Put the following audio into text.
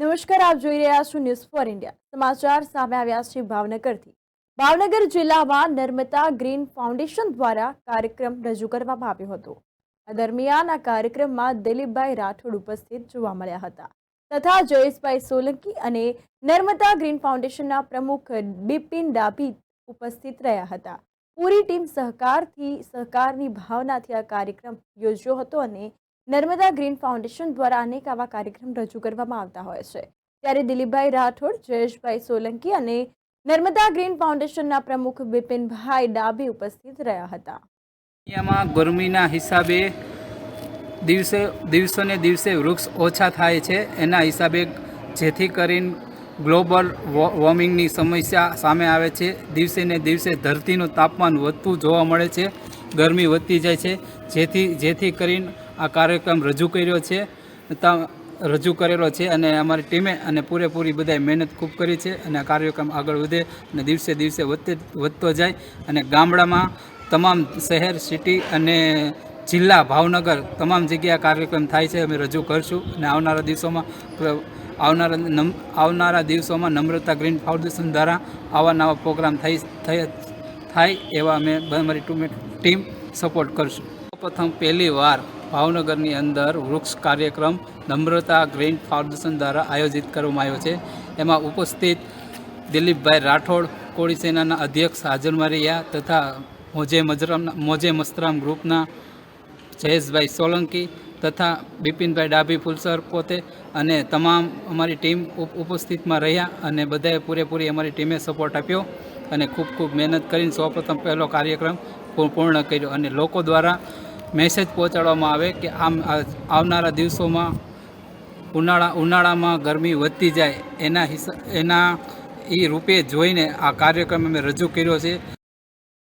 નમસ્કાર, આપ જોઈ રહ્યા છો ન્યૂઝ ફોર ઇન્ડિયા સમાચાર સામે આવ્યા છે ભાવનગરથી. ભાવનગર જિલ્લામાં નર્મદા ગ્રીન ફાઉન્ડેશન દ્વારા કાર્યક્રમ રજૂ કરવામાં આવ્યો હતો. આ દરમિયાન આ કાર્યક્રમમાં દિલીપભાઈ રાઠોડ ઉપસ્થિત જોવા મળ્યા હતા. તથા જયેશભાઈ સોલંકી અને નર્મદા ગ્રીન ફાઉન્ડેશનના પ્રમુખ બિપિન ડાભી ઉપસ્થિત રહ્યા હતા. પૂરી ટીમ સહકારથી, સહકારની ભાવનાથી આ કાર્યક્રમ યોજ્યો હતો અને નર્મદા ગ્રીન ફાઉન્ડેશન દ્વારા અનેક આવા કાર્યક્રમ રજૂ કરવામાં આવતા હોય છે. ત્યારે દિલીપભાઈ રાઠોડ, જયેશભાઈ સોલંકી અને નર્મદા ગ્રીન ફાઉન્ડેશનના પ્રમુખ બિપિનભાઈ ડાબી ઉપસ્થિત રહ્યા હતા. એમાં ગરમીના હિસાબે દિવસે, દિવસોને દિવસે વૃક્ષ ઓછા થાય છે. એના હિસાબે જેથી કરીને ગ્લોબલ વોર્મિંગની સમસ્યા સામે આવે છે. દિવસે ને દિવસે ધરતીનું તાપમાન વધતું જોવા મળે છે. ગરમી વધતી જાય છે. જેથી જેથી કરીને આ કાર્યક્રમ રજૂ કર્યો છે. રજૂ કરેલો છે અને અમારી ટીમે અને પૂરેપૂરી બધાએ મહેનત ખૂબ કરી છે અને આ કાર્યક્રમ આગળ વધે અને દિવસે દિવસે વધતે, વધતો જાય અને ગામડામાં તમામ શહેર, સિટી અને જિલ્લા ભાવનગર તમામ જગ્યાએ કાર્યક્રમ થાય છે. અમે રજૂ કરશું અને આવનારા દિવસોમાં આવનારા આવનારા દિવસોમાં નમ્રતા ગ્રીન ફાઉન્ડેશન દ્વારા આવા નવા પ્રોગ્રામ થઈ થાય એવા અમે, અમારી ટીમ સપોર્ટ કરશું. પ્રથમ પહેલી વાર ભાવનગરની અંદર વૃક્ષ કાર્યક્રમ નમ્રતા ગ્રીન ફાઉન્ડેશન દ્વારા આયોજિત કરવામાં આવ્યો છે. એમાં ઉપસ્થિત દિલીપભાઈ રાઠોડ કોળી સેનાના અધ્યક્ષ હાજરમાં રહ્યા તથા મોજે મજરામના મોજે મસ્તરામ ગ્રુપના જયેશભાઈ સોલંકી તથા બિપિનભાઈ ડાભી ફુલસર પોતે અને તમામ અમારી ટીમ ઉપ- ઉપસ્થિતમાં રહ્યા અને બધાએ પૂરેપૂરી અમારી ટીમે સપોર્ટ આપ્યો અને ખૂબ ખૂબ મહેનત કરીને સૌપ્રથમ પહેલો કાર્યક્રમ પૂર્ણ કર્યો અને લોકો દ્વારા મેસેજ પહોંચાડવામાં આવે કે આમ આવનારા દિવસોમાં ઉનાળા, ઉનાળામાં ગરમી વધતી જાય એના હિસા, એના એ રૂપે જોઈને આ કાર્યક્રમ અમે રજૂ કર્યો છે.